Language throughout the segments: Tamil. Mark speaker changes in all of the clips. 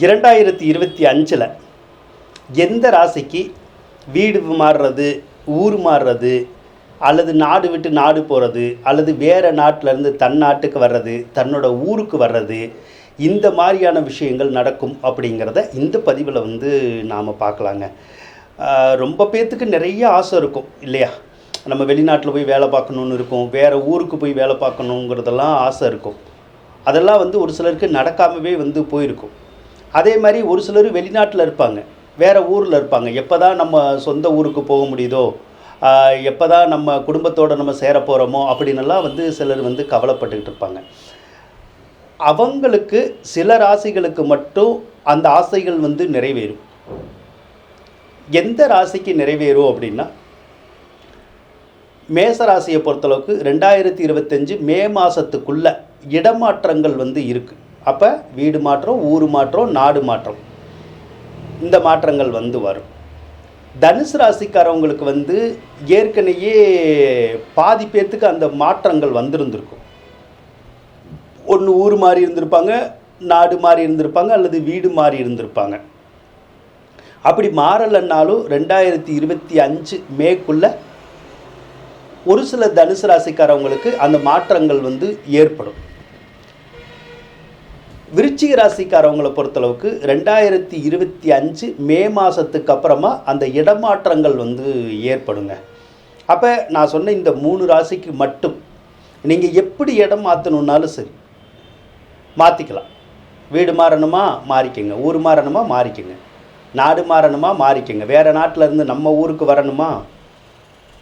Speaker 1: இரண்டாயிரத்தி இருபத்தி அஞ்சில் எந்த ராசிக்கு வீடு மாறுறது ஊர் மாறுறது அல்லது நாடு விட்டு நாடு போகிறது அல்லது வேறு நாட்டிலேருந்து தன் நாட்டுக்கு வர்றது தன்னோட ஊருக்கு வர்றது இந்த மாதிரியான விஷயங்கள் நடக்கும் அப்படிங்கிறத இந்த பதிவில் வந்து நாம் பார்க்கலாங்க. ரொம்ப பேர்த்துக்கு நிறைய ஆசை இருக்கும் இல்லையா? நம்ம வெளிநாட்டில் போய் வேலை பார்க்கணுன்னு இருக்கும் வேறு ஊருக்கு போய் வேலை பார்க்கணுங்கிறதெல்லாம் ஆசை இருக்கும். அதெல்லாம் வந்து ஒரு சிலருக்கு நடக்காமவே வந்து போயிருக்கும். அதே மாதிரி ஒரு சிலர் வெளிநாட்டில் இருப்பாங்க. வேறு ஊரில் இருப்பாங்க. எப்போ தான் நம்ம சொந்த ஊருக்கு போக முடியுதோ எப்போ தான் நம்ம குடும்பத்தோடு நம்ம சேர போகிறோமோ அப்படின்னெல்லாம் வந்து சிலர் வந்து கவலைப்பட்டுக்கிட்டு இருப்பாங்க. அவங்களுக்கு சில ராசிகளுக்கு மட்டும் அந்த ஆசைகள் வந்து நிறைவேறும். எந்த ராசிக்கு நிறைவேறும் அப்படின்னா மேச ராசியை பொறுத்தளவுக்கு ரெண்டாயிரத்தி இருபத்தஞ்சு மே மாதத்துக்குள்ள இடமாற்றங்கள் வந்து இருக்குது அப்போ வீடு மாற்றம் ஊர் மாற்றம் நாடு மாற்றம். இந்த மாற்றங்கள் வந்து வரும். தனுசு ராசிக்காரவங்களுக்கு வந்து ஏற்கனவே பாதி பேர்த்துக்கு அந்த மாற்றங்கள் வந்திருந்திருக்கும். ஒன்று ஊர் மாறி இருந்திருப்பாங்க நாடு மாறி இருந்திருப்பாங்க அல்லது வீடு மாறி இருந்திருப்பாங்க. அப்படி மாறலைன்னாலும் ரெண்டாயிரத்தி இருபத்தி அஞ்சு மேக்குள்ள ஒரு சில தனுசு ராசிக்காரவங்களுக்கு அந்த மாற்றங்கள் வந்து ஏற்படும். விருச்சிக ராசிக்காரவங்களை பொறுத்தளவுக்கு ரெண்டாயிரத்தி இருபத்தி அஞ்சு மே மாதத்துக்கு அப்புறமா அந்த இடமாற்றங்கள் வந்து ஏற்படுங்க. அப்போ நான் சொன்ன இந்த மூணு ராசிக்கு மட்டும் நீங்கள் எப்படி இடம் மாற்றணுன்னாலும் சரி மாற்றிக்கலாம் வீடு மாறணுமா? மாறிக்கங்க. ஊர் மாறணுமா? மாறிக்கங்க. நாடு மாறணுமா? மாறிக்கங்க. வேறு நாட்டில் இருந்து நம்ம ஊருக்கு வரணுமா?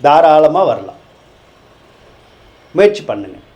Speaker 1: தாராளமாக வரலாம். முயற்சி பண்ணுங்கள்